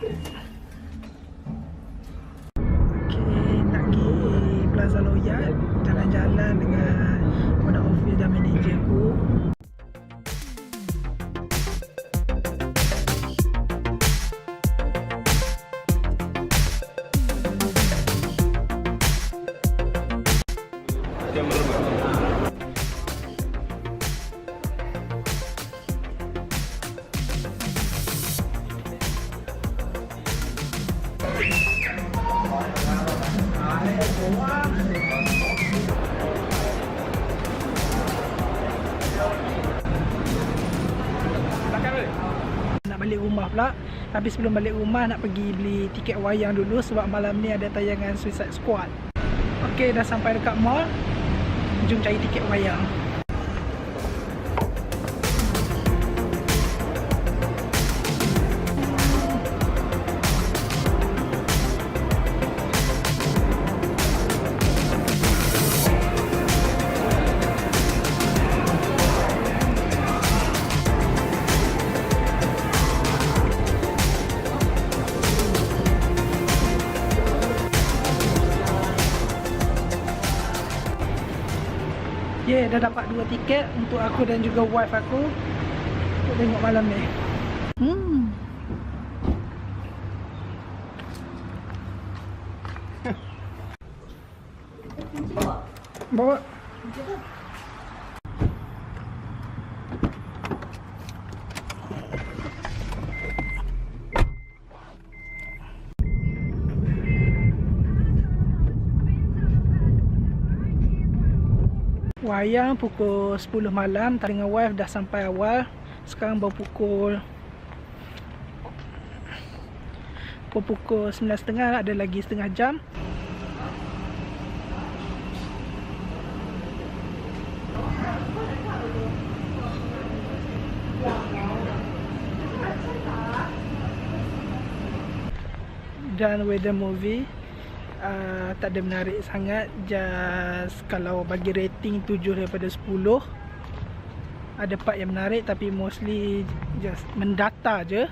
Okay, nak pergi Plaza Loyal Jalan-jalan dengan Owner office dan manager ku Nak balik rumah pula. Tapi sebelum balik rumah nak pergi beli tiket wayang dulu Sebab malam ni ada tayangan Suicide Squad. Okay dah sampai dekat mall. Jom cari tiket wayang Yeah, dah dapat dua tiket untuk aku dan juga wife aku untuk tengok malam ni. Hmm. Bawa. Wayang pukul 10 malam Tak dengan wife dah sampai awal. Sekarang baru pukul Pukul pukul 9.30 Ada lagi setengah jam. Dan weather movie uh, tak ada menarik sangat. Just kalau bagi rating 7 daripada 10 ada part yang menarik tapi mostly just mendata je